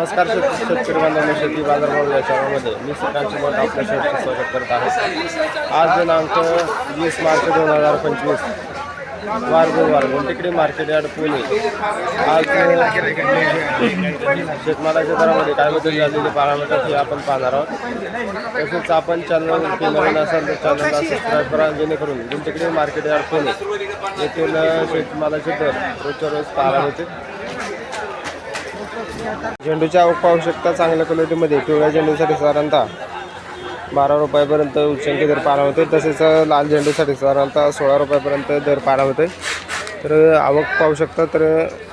नमस्कार शेत- शेतकरी बांधवांनो शेती बाजारभाव या चॅनलमध्ये मी सकाळची मत आपल्या शेतकरी स्वागत करत आहे. आज दिनांक वीस मार्च दोन हजार पंचवीस वार गुरुवार गुंटिकडे मार्केट यार्ड पुणे. आज शेतमालाच्या दरामध्ये काय बदल झालेले पॅरामीटर्स हे आपण पाहणार आहोत. तसेच आपण चॅनल नवीन असाल तर चॅनलला सबस्क्राईब करा जेणेकरून गुंटिकडे मार्केट यार्ड पुणे येथील शेतमालाचे दर रोजच्या रोज पाहायला मिळते झेंडूची आवक पाहू शकता चांगल्या क्वालिटीमध्ये पिवळ्या झेंडूसाठी साधारणतः बारा रुपयापर्यंत उच्चांकी दर पारा होते तसेच लाल झेंडूसाठी साधारणतः सोळा रुपयापर्यंत दर पारा होते तर आवक पाहू शकता तर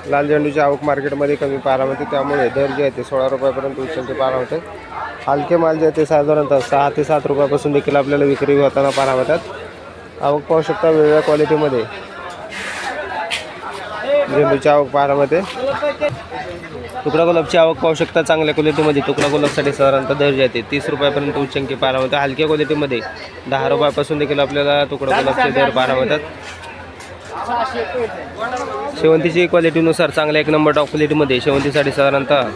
लाल झेंडूची आवक मार्केटमध्ये कमी पारा होते. त्यामुळे दर जे आहे ते सोळा रुपयापर्यंत उच्चांकी पारा होते हलके माल जे आहे ते साधारणतः सहा ते सात रुपयापासून देखील आपल्याला विक्री होताना पारा होतात. आवक पाहू शकता वेगळ्या क्वालिटीमध्ये. झेंडूची आवक पारामध्ये. तुकडा गुलाबची आवक पाहू शकता चांगल्या क्वालिटीमध्ये तुकडा गुलाबसाठी साधारणतः दर येते. तीस रुपयापर्यंत उच्चंकी पारा मिळतात हलक्या क्वालिटीमध्ये दहा रुपयापासून देखील आपल्याला तुकडा गुलाबचे दर पारा होतात. शेवंतीची क्वालिटीनुसार चांगल्या एक नंबर टॉप क्वालिटीमध्ये शेवंतीसाठी साधारणतः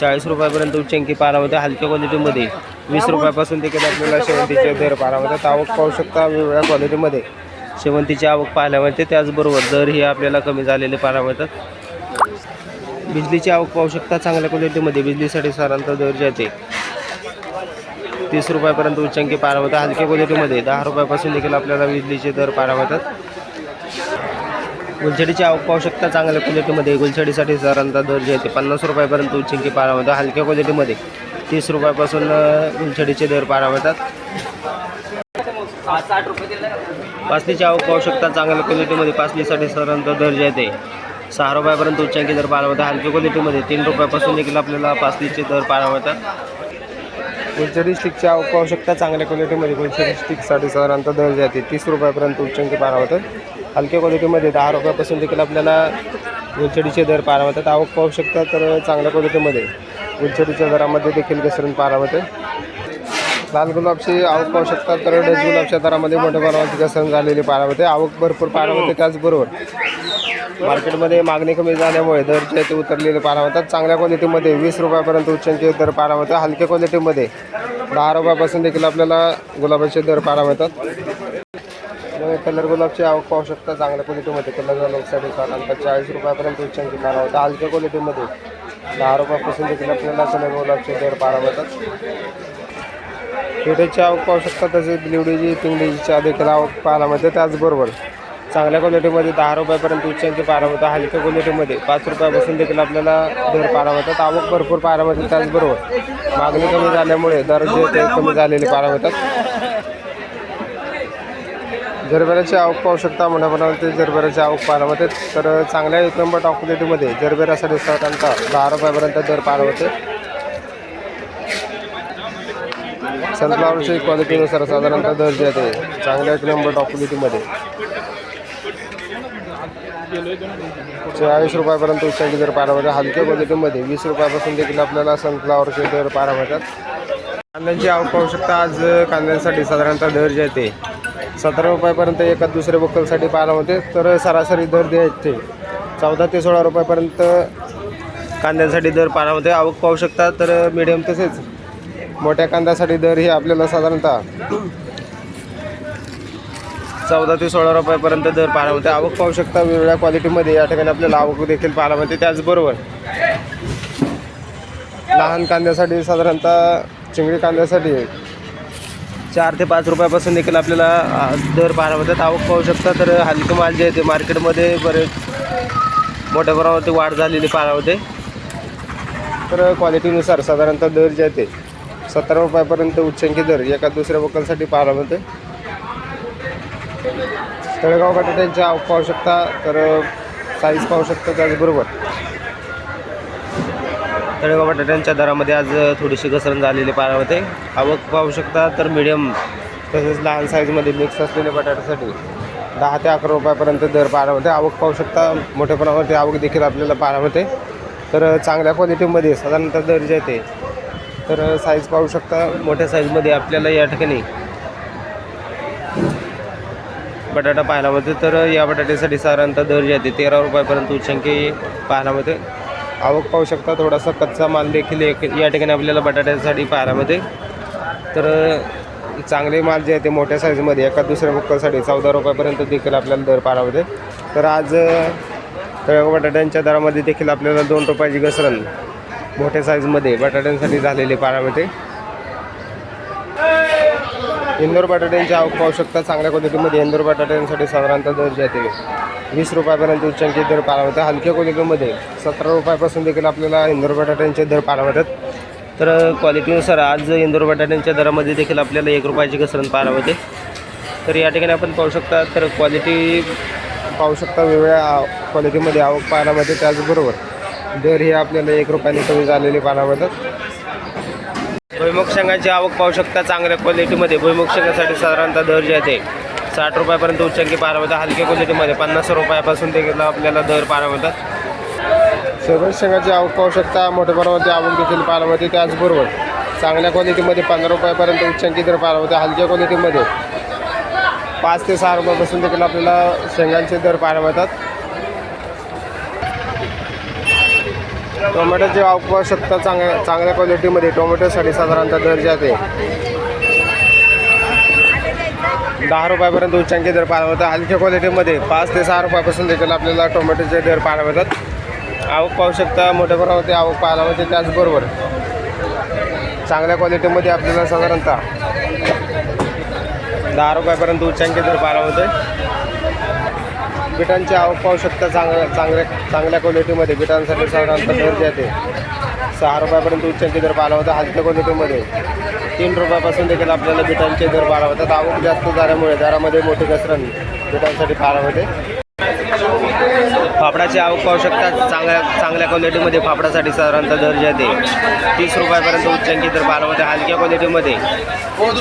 चाळीस रुपयापर्यंत उच्चंकी पारा होते. हलक्या क्वालिटीमध्ये वीस रुपयापासून देखील आपल्याला शेवंतीचे दर पारा होतात. आवक पाहू शकता वेगवेगळ्या क्वालिटीमध्ये शेवंतीची आवक पाहायला मिळते त्याचबरोबर दरही आपल्याला कमी झालेले पाहायला मिळतात बिजलीची आवक पाहू शकता. चांगल्या क्वालिटीमध्ये बिजलीसाठी साधारणतः दर जे आहे तीस रुपयापर्यंत उच्चांकी पारावतात हलक्या क्वालिटीमध्ये दहा रुपयापासून देखील आपल्याला बिजलीचे दर पारा होतात. गुलछडीची आवक पाहू शकता. चांगल्या क्वालिटीमध्ये गुलछडीसाठी साधारणतः दर जे आहे ते पन्नास रुपयापर्यंत उच्चांकी पारा होतात. हलक्या क्वालिटीमध्ये तीस रुपयापासून गुलछडीचे दर पारा होतात. पासलीची आवक पाहू शकता. चांगल्या क्वालिटीमध्ये पासलीसाठी साधारणतः दर जे आहे ते सहा रुपयापर्यंत उच्चांकी दर पारा होतात हलक्या क्वालिटीमध्ये तीन रुपयापासून देखील आपल्याला पासलीचे दर पारा होतात गुलछडी स्टिकची आवक पाहू शकता चांगल्या क्वालिटीमध्ये गुलछडी स्टिकसाठी साधारणतः दर जे आहे तीस रुपयापर्यंत उच्चांकी पारा होतात हलक्या क्वालिटीमध्ये दहा रुपयापासून देखील आपल्याला गुलछडीचे दर पारा होतात आवक पाहू शकता तर चांगल्या क्वालिटीमध्ये गुलछडीच्या दरामध्ये देखील घसरण पारा होते लाल गुलाबची आवक पाहू शकता. तर डच गुलाबच्या दरामध्ये मोठ्या प्रमाणात घसरण झालेली पारा आवक भरपूर पारा होते त्याचबरोबर मार्केटमध्ये मागणी कमी झाल्यामुळे दर जे आहे ते उतरलेले पारा होतात चांगल्या क्वालिटीमध्ये वीस रुपयापर्यंत उच्चांचे दर पारा होतात हलक्या क्वालिटीमध्ये दहा रुपयापासून देखील आपल्याला गुलाबाचे दर पारा होतात कलर गुलाबची आवक पाहू शकता. चांगल्या क्वालिटीमध्ये कलर गुलाबसाठी साधारणतः चाळीस रुपयापर्यंत उच्चांची पारा होता हलक्या क्वालिटीमध्ये दहा रुपयापासून देखील आपल्याला कलर गुलाबचे दर पारा होतात पेठेची आवक पाहू शकता तसेच बिलिवडीची पिंगडीची देखील आवक पाहायला मिळते त्याचबरोबर चांगल्या क्वालिटीमध्ये दहा रुपयापर्यंत उच्चांकी पाहायला मिळतात हलक्या क्वालिटीमध्ये पाच रुपयापासून देखील आपल्याला दर पारा होतात आवक भरपूर पाहायला मिळते त्याचबरोबर मागणी कमी झाल्यामुळे दर जे ते कमी झालेले पारा होतात जरबेऱ्याची आवक पाहू शकता मोठ्या प्रमाणात आवक पाहायला मिळते. तर चांगल्या एक नंबर टॉप क्वालिटीमध्ये जरबेऱ्यासाठी साधारणतः दहा रुपयापर्यंत दर पाहायला होते सनफ्लावरची क्वालिटीनुसार साधारणतः दर्जा येते आहे चांगल्या एक नंबर टॉप क्वालिटीमध्ये चाळीस रुपयापर्यंत उच्चांकी दर पारा होते हलक्या क्वालिटीमध्ये वीस रुपयापासून देखील आपल्याला सनफ्लावरचे दर पारा मिळतात. कांद्यांची आवक पाहू शकता आज कांद्यांसाठी साधारणतः दर जे आहे ते. सतरा रुपयापर्यंत एका दुसऱ्या बक्कलसाठी पाहायला होते तर सरासरी दर जे आहेत ते. चौदा ते सोळा रुपयापर्यंत कांद्यांसाठी दर पाहायला होते आवक पाहू शकता तर मिडियम तसेच. मोठ्या कांद्यासाठी दर हे आपल्याला साधारणतः चौदा ते सोळा रुपयापर्यंत दर पाहायला मिळते. आवक पाहू शकता वेगवेगळ्या क्वालिटीमध्ये या ठिकाणी आपल्याला आवक देखील पाहायला मिळते. त्याचबरोबर लहान कांद्यासाठी साधारणतः चिंगडी कांद्यासाठी चार ते पाच रुपयापासून देखील आपल्याला दर पाहायला मिळतात. आवक पाहू शकता तर हलकं माल जे आहे ते मार्केटमध्ये बरेच मोठ्या प्रमाणावरती वाढ झालेली पाहायला होते तर क्वालिटीनुसार साधारणतः दर जे आहे ते सतरा रुपयापर्यंत उच्चांकी दर एका दुसऱ्या वकलसाठी पाहायला मिळते तळेगाव बटाट्यांची आवक पाहू शकता तर साईज पाहू शकता त्याचबरोबर. तळेगाव बटाट्यांच्या दरामध्ये आज थोडीशी घसरण झालेली पाहायला होते आवक पाहू शकता तर मिडियम तसेच लहान साईजमध्ये मिक्स असलेल्या बटाट्यासाठी दहा ते अकरा रुपयापर्यंत दर पाहायला होते आवक पाहू शकता मोठ्या प्रमाणावरती आवक देखील आपल्याला पाहायला होते तर चांगल्या क्वालिटीमध्ये साधारणतः दर जे आहे ते तर साईज पाहू शकता मोठ्या साईजमध्ये आपल्याला या ठिकाणी बटाटा पाहायला मिळते. तर या बटाट्यासाठी साधारणतः दर जे आहे ते तेरा रुपयापर्यंत उच्चांकी पाहायला मिळते. आवक पाहू शकता थोडासा कच्चा माल देखील एक या ठिकाणी आपल्याला बटाट्यासाठी पाहायला मिळते. तर चांगले माल जे आहे ते मोठ्या साईजमध्ये एका दुसऱ्या बुक्करसाठी चौदा रुपयापर्यंत देखील आपल्याला दर पाहायला मिळते. तर आज तळ्या बटाट्यांच्या दरामध्ये देखील आपल्याला दोन रुपयाची घसरण मोठ्या साईजमध्ये बटाट्यांसाठी झालेले पाहायला इंदोर बटाट्यांची आवक पाहू शकता. चांगल्या क्वालिटीमध्ये इंदोर बटाट्यांसाठी साधारणतः दर जाते वीस रुपयापर्यंत उच्चांकित दर पाहायला हलक्या क्वालिटीमध्ये सतरा रुपयापासून देखील आपल्याला इंदोर बटाट्यांचे दर पाहायला तर क्वालिटीनुसार आज इंदोर बटाट्यांच्या दरामध्ये देखील आपल्याला एक रुपयाची घसरण पारावते तर या ठिकाणी आपण पाहू शकता तर क्वालिटी पाहू शकता वेगवेगळ्या क्वालिटीमध्ये आवक पाहायला मिळते. त्याचबरोबर दर हे आपल्याला एक रुपयाने कमी झालेले पाहायला मिळतात भुईमुग शेंगाची आवक पाहू शकता चांगल्या क्वालिटीमध्ये भुईमुग शेंगासाठी साधारणतः दर जे आहे ते साठ रुपयापर्यंत उच्चांकी पाहायला मिळतात हलक्या क्वालिटीमध्ये पन्नास रुपयापासून देखील आपल्याला दर पाहायला मिळतात सगळ्या शेंगाची आवक पाहू शकता. मोठ्या प्रमाणात आवक देखील पाहायला मिळते त्याचबरोबर चांगल्या क्वालिटीमध्ये पंधरा रुपयापर्यंत उच्चांकी दर पाहायला मिळते हलक्या क्वालिटीमध्ये पाच ते सहा रुपयापासून देखील आपल्याला शेंगांचे दर पाहायला मिळतात टोमॅटोची आवक पाहू शकता चांगल्या चांगल्या क्वालिटीमध्ये टोमॅटोसाठी साधारणतः दर जाते. ते दहा रुपयापर्यंत उच्चांकी दर पाहायला मिळतात हलक्या क्वालिटीमध्ये पाच ते सहा रुपयापासून देखील आपल्याला टोमॅटोचे दर पाहायला मिळतात आवक पाहू शकता मोठ्या प्रमाणात आवक पाहायला मिळते त्याचबरोबर. चांगल्या क्वालिटीमध्ये आपल्याला साधारणतः दहा रुपयापर्यंत उच्चांकी दर पाहायला मिळते बिटांची आवक पाहू शकता चांगल्या चांगल्या चांगल्या क्वालिटीमध्ये बिटांसाठी साधारणतः दर जे सहा रुपयापर्यंत उच्चांचे दर पाहायला होता हलक्या क्वालिटीमध्ये तीन रुपयापासून देखील आपल्याला बिटांचे दर पाहायला होतात आवक जास्त झाल्यामुळे दरामध्ये मोठी घसरण बिटांसाठी पाहायला होते. फापडाची आवक पाहू शकता चांगल्या चांगल्या क्वालिटीमध्ये फापडासाठी साधारणतः दर जे आहे तीस रुपयापर्यंत उच्चांकी दर पाहायला होते हलक्या क्वालिटीमध्ये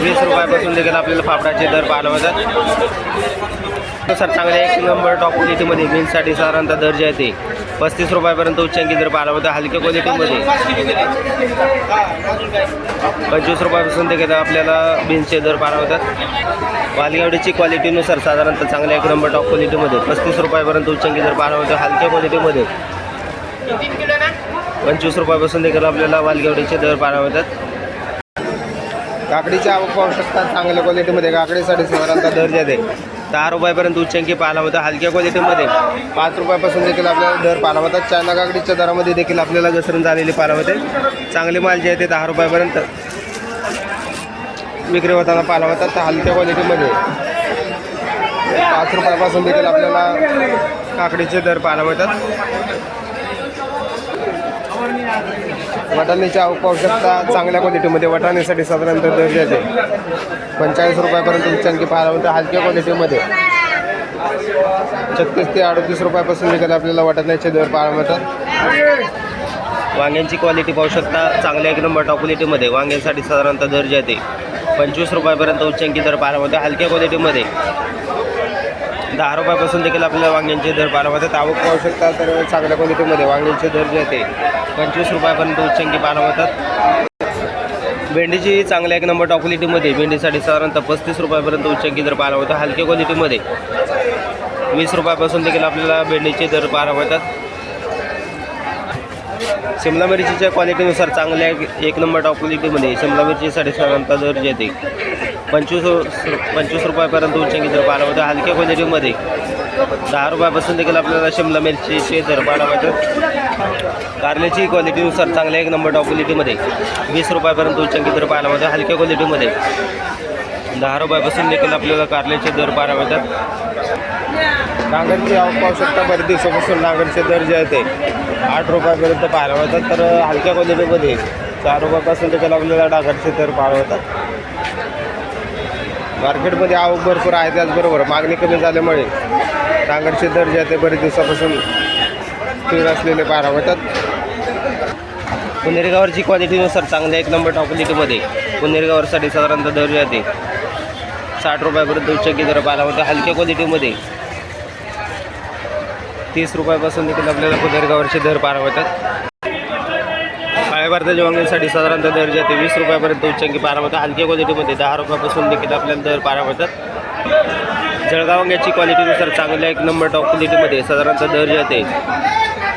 वीस रुपयापासून देखील आपल्याला फापडाचे दर पाहायला होतात. सर चांगल्या एक नंबर टॉप क्वालिटीमध्ये बीन्ससाठी साधारणतः दर्जा येते पस्तीस रुपयापर्यंत उच्चांकी दर पाहिला होता हलक्या क्वालिटीमध्ये पंचवीस रुपयापासून देखील आपल्याला बीन्सचे दर पाहिला होतात. वालगावडीची क्वालिटीनुसार साधारणतः चांगल्या एक नंबर टॉप क्वालिटीमध्ये पस्तीस रुपयापर्यंत उच्चांकी दर पाहिला होता हलक्या क्वालिटीमध्ये पंचवीस रुपयापासून देखील आपल्याला वालगावडीचे दर पाहायला होतात. काकडीची आवक पाहू शकतात चांगल्या क्वालिटीमध्ये काकडीसाठी साधारणतः दर्जा दे दहा रुपयापर्यंत उच्चांकी पाहायला होतं. हलक्या क्वालिटीमध्ये. पाच रुपयापासून देखील आपल्याला दर पाहायला होतात चायना काकडीच्या दरामध्ये देखील आपल्याला घसरण झालेली पाहायला होते. चांगले माल जे आहे ते दहा रुपयापर्यंत विक्री होताना पाहायला होतात तर हलक्या क्वालिटीमध्ये. पाच रुपयापासून देखील आपल्याला काकडीचे दर पाहायला मिळतात वटाण्याची आवक पाहू शकता चांगल्या क्वालिटीमध्ये वटाण्यासाठी साधारणतः दर जे पंचेचाळीस रुपयापर्यंत उच्चांकी पाहायला होतं हलक्या क्वालिटीमध्ये छत्तीस ते अडतीस रुपयापासून देखील आपल्याला वाटाण्याचे दर पाहायला मिळतात. वांग्यांची क्वालिटी पाहू शकता चांगल्या एक नंबर टॉप क्वालिटीमध्ये वांग्यांसाठी साधारणतः दर येते पंचवीस रुपयापर्यंत उच्चांकी दर पाहायला मिळते हलक्या क्वालिटीमध्ये दहा रुपयापासून देखील आपल्याला वांग्यांचे दर पाहायला आवक पाहू शकता तर चांगल्या क्वालिटीमध्ये वांग्यांचे दर जे आहे ते पंचवीस रुपयापर्यंत उच्चांकी पाहायला भेंडीची चांगल्या एक नंबर टॉप क्वालिटीमध्ये भेंडीसाठी साधारणतः पस्तीस रुपयापर्यंत उच्चांकी दर पाहायला हलक्या क्वालिटीमध्ये वीस रुपयापासून देखील आपल्याला भेंडीचे दर पाहायला शिमला मिरचीच्या क्वालिटीनुसार चांगल्या एक- एक नंबर टॉप क्वालिटीमध्ये शिमला मिरचीसाठी साधारणतः दर जे येते पंचवीस पंचवीस रुपयापर्यंत उंचंगी जर पाहायला मिळतो हलक्या क्वालिटीमध्ये. दहा रुपयापासून देखील आपल्याला शिमला मिरचीचे दर पाहायला मिळतात कारल्याची क्वालिटीनुसार चांगल्या एक नंबर टॉप क्वालिटीमध्ये वीस रुपयापर्यंत उंचंगी दर पाहायला मिळतो हलक्या क्वालिटीमध्ये. दहा रुपयापासून देखील आपल्याला कारल्याचे दर पाहायला मिळतात नांगरची आवक पाहू शकता बरेच दिवसापासून नांगरचे दर जे आहे ते आठ रुपयापर्यंत पाहायला मिळतात तर हलक्या क्वालिटीमध्ये चार रुपयापासून देखील आपल्याला डागरचे दर पाहायला मिळतात मार्केटमध्ये आवक भरपूर आहे त्याचबरोबर मागणी कमी झाल्यामुळे रांगडचे दर जे आहे ते बरेच दिवसापासून स्थिर असलेले पाहायला मिळतात. पुनेरगावरची क्वालिटीनुसार चांगल्या एक नंबर टॉप क्वालिटीमध्ये पुनेरगावरसाठी साधारणतः दर जे आहे साठ रुपयापर्यंत उच्चकी दर पाहायला मिळतात हलक्या क्वालिटीमध्ये तीस रुपयापासून देखील आपल्याला पुनेरगावरचे दर पाहायला मिळतात. भारताच्या वांग्यांसाठी साधारणतः दर जे आहे ते वीस रुपयापर्यंत उच्चांकी पारा मिळतात हलक्या क्वालिटीमध्ये दहा रुपयापासून देखील आपल्याला दर पारा मिळतात जळगाव वांग्याची क्वालिटीनुसार चांगल्या एक नंबर टॉप क्वालिटीमध्ये साधारणतः दर जे आहे ते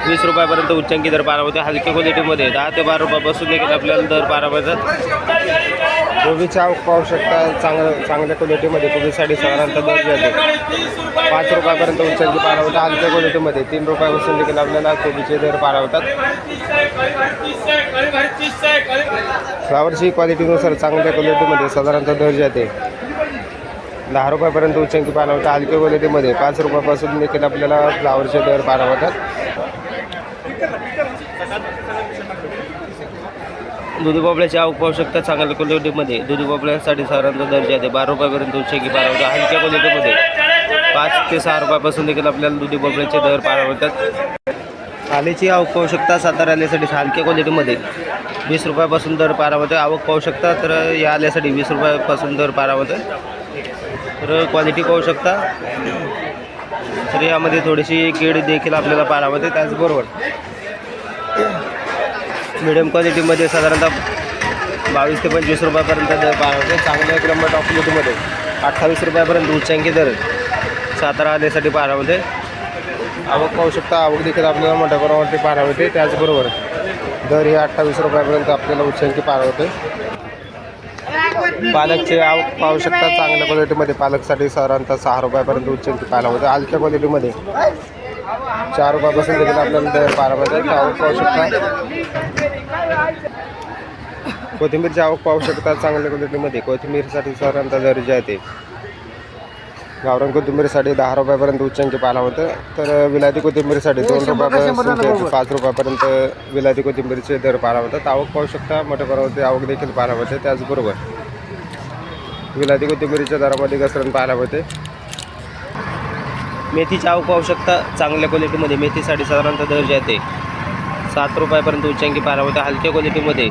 वीस रुपयापर्यंत उच्चांकी दर पाहायला होते हलक्या क्वालिटीमध्ये दहा ते बारा रुपयापासून देखील आपल्याला दर पाहायला मिळतात कोबीची आवक पाहू शकता चांगलं चांगल्या क्वालिटीमध्ये कोबीसाठी साधारणतः दर जाते पाच रुपयापर्यंत उच्चांकी पाहायला होता हलक्या क्वालिटीमध्ये तीन रुपयापासून देखील आपल्याला कोबीचे दर पाहायला होतात फ्लावरची क्वालिटीनुसार चांगल्या क्वालिटीमध्ये साधारणतः दर जाते. दहा रुपयापर्यंत उच्चांकी पाहायला होता हलक्या क्वालिटीमध्ये पाच रुपयापासून देखील आपल्याला फ्लावरचे दर पाहायला होतात दुधी भोपळ्याची आवक पाहू शकता चांगल्या क्वालिटीमध्ये दुधी भोपळ्यासाठी साधारणतः दर्जा आहे. बारा रुपयापर्यंत दुचशे की बारा रुपये हलक्या क्वालिटीमध्ये. पाच ते सहा रुपयापासून देखील आपल्याला दुधी भोपळ्याचे दर पाहायला होतात आलेची आवक पाहू शकता. सातारा आल्यासाठी हलक्या क्वालिटीमध्ये. वीस रुपयापासून दर पारा आवक पाहू शकता. तर या आल्यासाठी वीस रुपयापासून दर पारा तर क्वालिटी पाहू शकता. तर यामध्ये थोडीशी कीड देखील आपल्याला पारा होते त्याचबरोबर मिडियम क्वालिटीमध्ये साधारणतः बावीस ते पंचवीस रुपयापर्यंत दर पाहते होते चांगल्या एक नंबर टॉप क्वालिटीमध्ये अठ्ठावीस रुपयापर्यंत उच्चांकी दर. सातारा आल्यासाठी पारा आवक पाहू शकता आवक देखील आपल्याला मोठ्या प्रमाणावरती पारा होते त्याचबरोबर दर हे अठ्ठावीस रुपयापर्यंत आपल्याला उच्चांकी पारा होते पालकचे आवक पाहू शकता चांगल्या क्वालिटीमध्ये पालकसाठी साधारणतः सहा रुपयापर्यंत उच्चांकी पाहायला होते हलक्या क्वालिटीमध्ये चार रुपयापासून देखील आपल्याला दर पारा होते आवक पाहू शकता. कोथिंबीरची आवक पाहू शकता. चांगल्या क्वालिटीमध्ये कोथिंबीरसाठी साधारणतः दर जे आहे ते. गावरान कोथिंबीरसाठी दहा रुपयापर्यंत उच्चांकी पाहायला होतं. तर विलायती कोथिंबीरसाठी दोन रुपयापासून ते पाच रुपयापर्यंत विलायती कोथिंबीरचे दर पाहायला होतात आवक पाहू शकता. मोठ्या प्रमाणावरती आवक देखील पाहायला होते. त्याचबरोबर विलायती कोथिंबीरीच्या दरामध्ये घसरण पाहायला होते मेथीची आवक पाहू शकता. चांगल्या क्वालिटीमध्ये मेथीसाठी साधारणतः दर्जा येते सात रुपयापर्यंत उच्चांकी पारा होता. हलक्या क्वालिटीमध्ये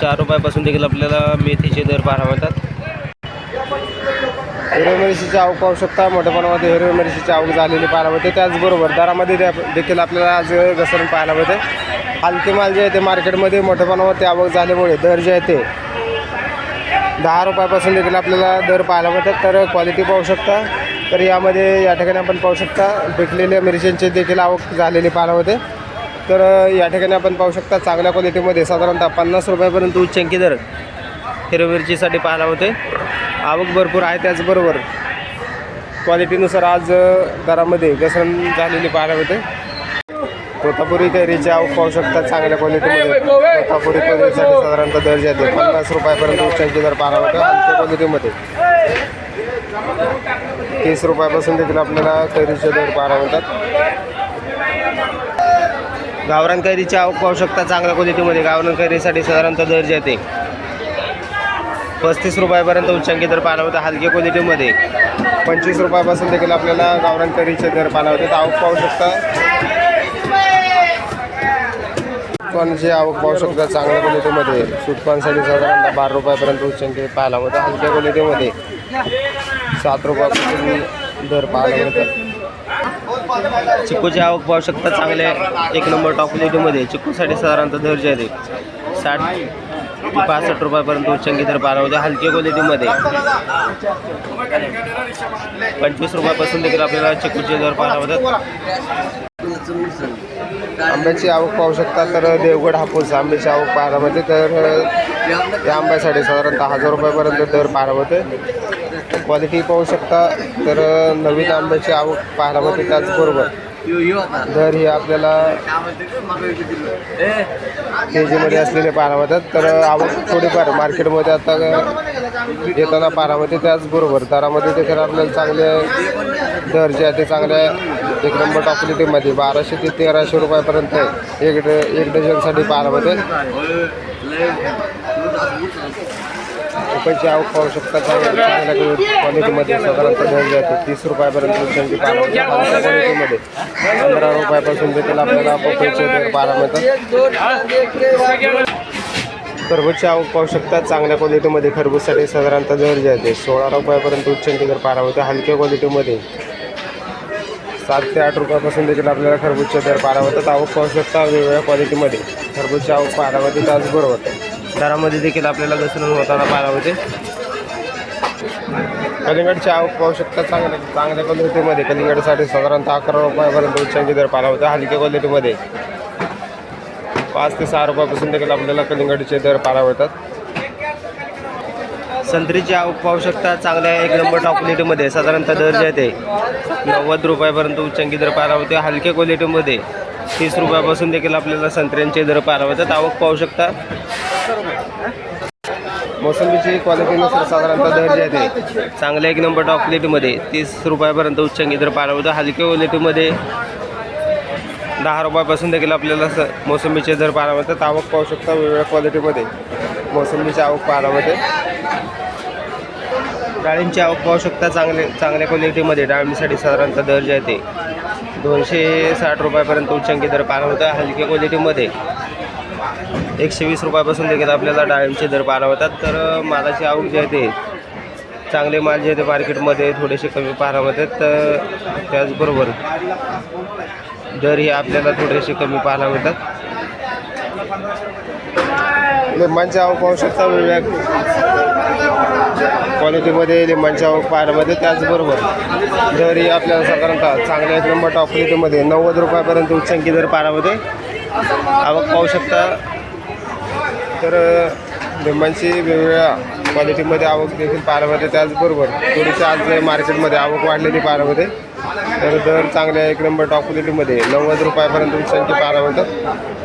चार रुपयापासून देखील आपल्याला मेथीचे दर पाहायला मिळतात हिरव्या मिरचीची आवक पाहू शकता. मोठ्या प्रमाणामध्ये हिरव्या मिरचीची आवक झालेली पाहायला मिळते त्याचबरोबर दरामध्ये त्या- देखील आपल्याला आज घसरण पाहायला मिळते. हलके माल जे आहे ते मार्केटमध्ये मोठ्या प्रमाणावरती आवक झाल्यामुळे दर जे आहे ते दहा रुपयापासून देखील आपल्याला दर पाहायला मिळतात तर क्वालिटी पाहू शकता. तर यामध्ये या ठिकाणी आपण पाहू शकता पिकलेल्या मिरच्यांची देखील आवक झालेली पाहायला मिळते. तर या ठिकाणी आपण पाहू शकता चांगल्या क्वालिटीमध्ये साधारणतः पन्नास रुपयापर्यंत उच्चंकी दर हिरव्या मिरचीसाठी पाहायला होते आवक भरपूर आहे त्याचबरोबर. क्वालिटीनुसार आज दरामध्ये घसरण झालेली पाहायला होते तोतापुरी कैरीची आवक पाहू शकता चांगल्या क्वालिटीमध्ये तोतापुरी कैरीसाठी साधारणतः दर येते. पन्नास रुपयापर्यंत उच्चांची दर पाहायला होता आमच्या क्वालिटीमध्ये तीस रुपयापासून देखील आपल्याला कैरीचे दर पाहायला होतात गावरान कैरीची आवक पाहू शकता चांगल्या क्वालिटीमध्ये गावरान कैरीसाठी साधारणतः दर येते. पस्तीस रुपयापर्यंत उच्चांकी दर पाहायला होता हलक्या क्वालिटीमध्ये पंचवीस रुपयापासून देखील आपल्याला गावरान कैरीचे दर पाहायला होते तर आवक पाहू शकता सुटपानची आवक पाहू शकता चांगल्या क्वालिटीमध्ये. सुटपानसाठी साधारणतः बारा रुपयापर्यंत उच्चांकी पाहायला होतं हलक्या क्वालिटीमध्ये सात रुपयापासून दर पाहायला होता चिकूची आवक पाहू शकता चांगले. एक नंबर टॉप क्वालिटीमध्ये चिकूसाठी साधारणतः दर जे आहे साठ ते पासष्ट रुपयापर्यंत उच्चांकी दर पाहायला होते हलक्या क्वालिटीमध्ये. पंचवीस रुपयापासून देखील आपल्याला चिकूचे दर पाहायला होतात आंब्याची आवक पाहू शकता तर देवगड हापूस आंब्याची आवक पाहारामध्ये तर या आंब्यासाठी साधारणतः हजार रुपयापर्यंत दर पाहायला होते क्वालिटी पाहू शकता तर नवीन आंब्याची आवक पाहायला त्याचबरोबर. दर हे आपल्याला केजीमध्ये असलेले पाहायला मिळतात. तर आवक थोडीफार मार्केटमध्ये आता येताना पाहायला मिळते त्याचबरोबर. दरामध्ये देखील आपल्याला चांगले दर्जे आहे ते चांगल्या एक नंबर टॉपलिटीमध्ये बाराशे ते तेराशे रुपयापर्यंत एक ड एक डझनसाठी बारामध्ये मिळते रुपयाची आवक पाहू शकता चांगल्या चांगल्या क्वालिटीमध्ये साधारणतः दर जे आहे तीस रुपयापर्यंत उच्चांकी पाहायला क्वालिटीमध्ये. पंधरा रुपयापासून देखील आपल्याला पपईचे दर मिळतात. खरबूजची आवक पाहू शकता. चांगल्या क्वालिटीमध्ये खरबूजसाठी साधारणतः दर्जा येते आहे सोळा रुपयापर्यंत उच्चांकी दर पारा होते हलक्या क्वालिटीमध्ये सात ते आठ रुपयापासून देखील आपल्याला खरबूजचे दर पाहायला आवक पाहू शकता वेगवेगळ्या क्वालिटीमध्ये. खरबूजची आवक पाहायला मिळते त्याचबरोबर दरामध्ये देखील आपल्याला घसरण होताना पाहायला कलिंगडची आवक पाहू शकता चांगल्या चांगल्या क्वालिटीमध्ये. कलिंगडसाठी साधारणतः अकरा रुपयापर्यंत उच्चांकी दर पारावते हलक्या क्वालिटीमध्ये. पाच ते सहा रुपयापासून देखील आपल्याला कलिंगडचे दर पारावतात होतात संत्रीची आवक पाहू शकता चांगल्या एक नंबर टॉप क्वालिटीमध्ये साधारणतः दर जे आहे. नव्वद रुपयापर्यंत उच्चंकी दर पाहायला होते हलक्या क्वालिटीमध्ये तीस रुपयापासून देखील आपल्याला संत्र्यांचे दर पाहायला होतात आवक पाहू शकता. मोसंबीची क्वालिटीनुसार साधारणतः दर जे आहे. चांगल्या एक नंबर टॉप क्वालिटीमध्ये तीस रुपयापर्यंत उच्चंकी दर पाहायला होतं हलक्या क्वालिटीमध्ये दहा रुपयापासून देखील आपल्याला स मोसंबीचे दर पाहायला मिळतात आवक पाहू शकता वेगवेगळ्या क्वालिटीमध्ये मोसंबीची आवक पाहायला मिळते डाळींची आवक पाहू शकता चांगले चांगल्या क्वालिटीमध्ये डाळीसाठी साधारणतः दर जे आहे ते दोनशे साठ रुपयापर्यंत उच्चांकी दर पाहायला होतं हलक्या क्वालिटीमध्ये एकशे वीस रुपयापासून देखील आपल्याला डाळिंबचे दर पाहायला होतात. तर मालाची आवक जे आहे ते चांगले माल जे आहे ते मार्केटमध्ये थोडेसे कमी पाहायला होतात. तर त्याचबरोबर दर हे आपल्याला थोडेसे कमी पाहायला मिळतात लिंबांची आवक पाहू शकता वेगवेगळ्या क्वालिटीमध्ये लिंबांच्या आवक त्याचबरोबर दर ही आपल्याला साधारणतः चांगल्या एक नंबर टॉप क्वालिटीमध्ये नव्वद रुपयापर्यंत उच्चांकी दर पाहायला आवक पाहू शकता तर लिंबांची वेगवेगळ्या क्वालिटीमध्ये आवक देखील पारामध्ये त्याचबरोबर थोडीशी आज मार्केटमध्ये आवक वाढलेली पाहायला तर दर चांगल्या एक नंबर टॉप क्वालिटीमध्ये नव्वद रुपयापर्यंत उच्चांकी पारा मिळतात